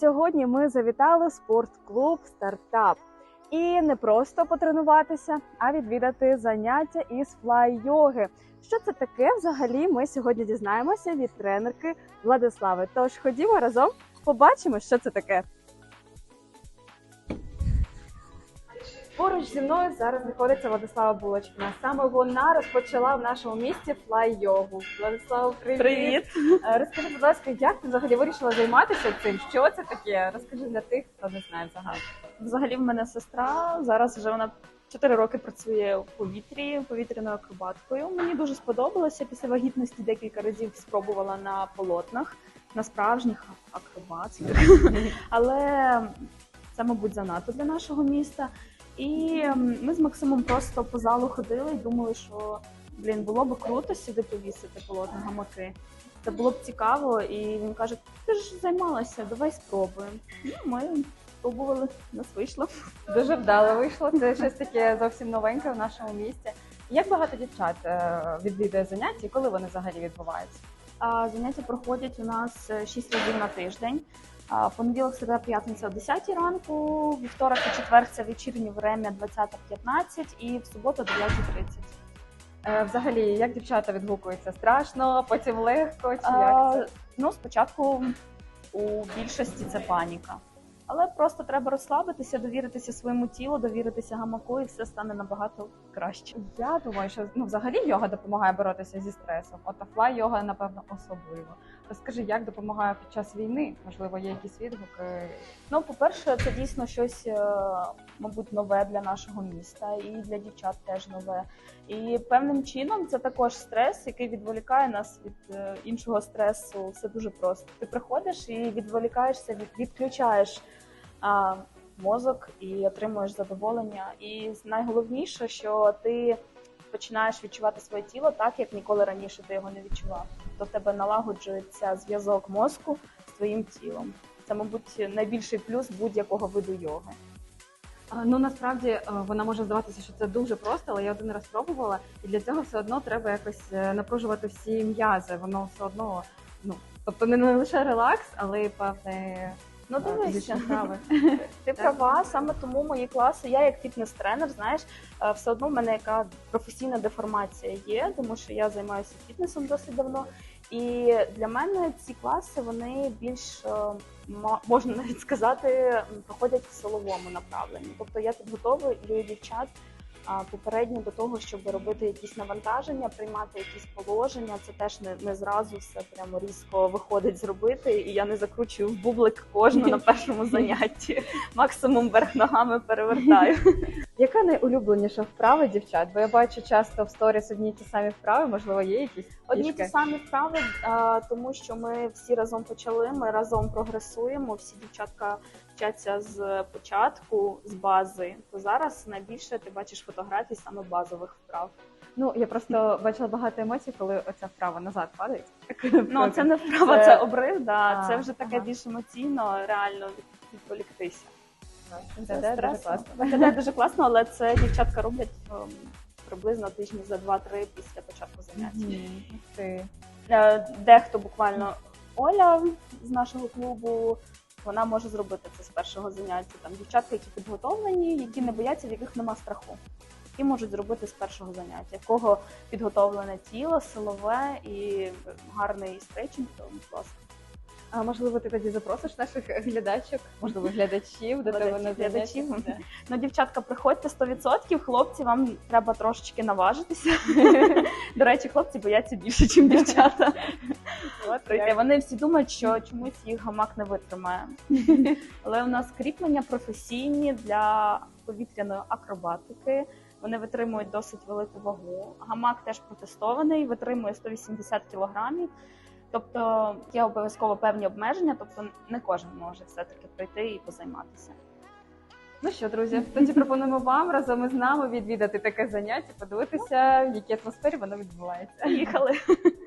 Сьогодні ми завітали в спортклуб Стартап. І не просто потренуватися, а відвідати заняття із флай-йоги. Що це таке взагалі? Ми сьогодні дізнаємося від тренерки Владислави. Тож ходімо разом, побачимо, що це таке. Поруч зі мною зараз знаходиться Владислава Булочкіна. Саме вона розпочала в нашому місті флай-йогу. Владислава, привіт. Привіт. Е, Розкажи, будь ласка, як ти взагалі вирішила займатися цим? Що це таке? Розкажи для тих, хто не знає взагалі. Взагалі, в мене сестра зараз вже вона 4 роки працює в повітрі повітряною акробаткою. Мені дуже сподобалося. Після вагітності декілька разів спробувала на полотнах, на справжніх акробатських. Але це, мабуть, занадто для нашого міста. І ми з Максимом просто по залу ходили і думали, що блін, було б круто сюди повісити полотна гамаки. Це було б цікаво, і він каже: ти ж займалася, давай спробуємо. Ну, ми спробували, нас вийшло. Дуже вдало вийшло. Це щось таке зовсім новеньке в нашому місті. Як багато дівчат е, відвідує заняття і коли вони взагалі відбуваються? Заняття проходять у нас 6 разів на тиждень. Понеділок, середа, п'ятниця о 10 ранку, вівторок і четвер це вечірнє время 20.15 і в суботу 9.30. Е, Взагалі, як дівчата відгукуються? Страшно, потім легко чи як це? Ну, спочатку у більшості це паніка. Але просто треба розслабитися, довіритися своєму тілу, довіритися гамаку, і все стане набагато краще. Я думаю, що ну взагалі йога допомагає боротися зі стресом. От а флай йога, напевно, особливо. Розкажи, як допомагає під час війни? Можливо, є якісь відгуки. Ну, по-перше, це дійсно щось, е, мабуть, нове для нашого міста, і для дівчат теж нове. І певним чином це також стрес, який відволікає нас від е, іншого стресу. Все дуже просто. Ти приходиш і відволікаєшся, відключаєш мозок і отримуєш задоволення. І найголовніше, що ти починаєш відчувати своє тіло так, як ніколи раніше ти його не відчував. Тобто в тебе налагоджується зв'язок мозку з твоїм тілом. Це, мабуть, найбільший плюс будь-якого виду йоги. Ну насправді е, вона може здаватися, що це дуже просто, але я один раз пробувала, і для цього все одно треба якось е, напружувати всі м'язи. Воно все одно, ну тобто не лише релакс, але й певне Ну е, дивися, ти права, саме тому мої класи, я як фітнес-тренер, знаєш, е, все одно в мене яка професійна деформація є, тому що я займаюся фітнесом досить давно. І для мене ці класи вони більш е, можна навіть сказати, проходять в силовому направленні. Тобто я підготовлюю дівчат попередньо до того, щоб робити якісь навантаження, приймати якісь положення. Це теж не, не зразу все прямо різко виходить зробити. І я не закручую в бублик кожну на першому занятті. Максимум верх ногами перевертаю. Яка найулюбленіша вправа дівчат? Бо я бачу часто в сторіс одні ті самі вправи, можливо, є якісь Одні ті самі вправи, тому що ми всі разом почали, ми разом прогресуємо. Всі дівчатка вчаться з початку, з бази. То зараз найбільше ти бачиш фотографій саме базових вправ. Ну я просто бачила багато емоцій, коли оця вправа назад падає. Ну це не вправа, Це- це обрив. Да А, це вже таке ага. більш емоційно, реально від- відволіктися. Виглядає дуже класно. Виглядає дуже класно, але це дівчатка роблять ем, приблизно тижні за 2-3 після початку заняття. Ти. Е, Дехто буквально Оля з нашого клубу. Вона може зробити це з першого заняття. Там дівчатки, які підготовлені, які не бояться, в яких нема страху. які можуть зробити з першого заняття, в кого підготовлене тіло, силове і гарний стречінг, то класно. А можливо, ти тоді запросиш наших глядачок, можливо, глядачів до тебе на Глядачів. Ну, дівчатка, приходьте 100%, хлопці, вам треба трошечки наважитися. До речі, хлопці бояться більше, ніж дівчата. Вони всі думають, що чомусь їх гамак не витримає. Але у нас кріплення професійні для повітряної акробатики. Вони витримують досить велику вагу. Гамак теж протестований, витримує 180 кілограмів. Тобто є обов'язково певні обмеження, тобто не кожен може все-таки прийти і позайматися. Ну що, друзі, тоді пропонуємо вам разом із нами відвідати таке заняття, подивитися, в якій атмосфері воно відбувається. Поїхали!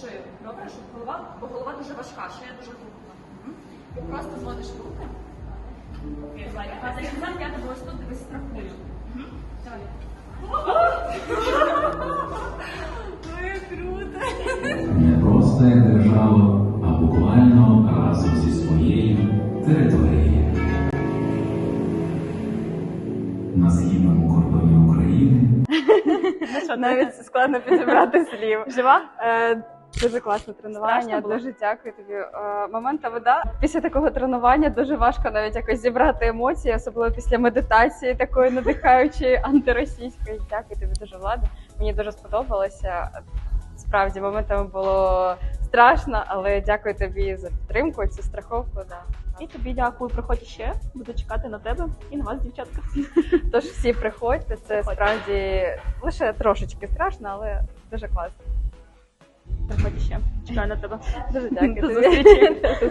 шию. Добре, щоб голова, бо голова дуже важка, шия дуже крупна. І просто зводиш руки. Окей, назад, я тебе ось тут дивись страхую. Не просто як держава, а буквально разом зі своєю територією. На східному кордоні України Навіть складно підібрати слів. Жива? Дуже класне тренування, Страшно було? дуже дякую тобі. Е, Момент та вода. Після такого тренування дуже важко навіть якось зібрати емоції, особливо після медитації такої надихаючої антиросійської. Дякую тобі дуже влада. Мені дуже сподобалося. Справді моментами було страшно, але дякую тобі за підтримку, цю страховку. Да. І тобі дякую, приходь ще. Буду чекати на тебе і на вас, дівчатка. Тож всі приходьте, це Приходьте. справді лише трошечки страшно, але дуже класно. nachodzisz się. Czekam na tobą. Dobrze, tak. Do zobaczenia.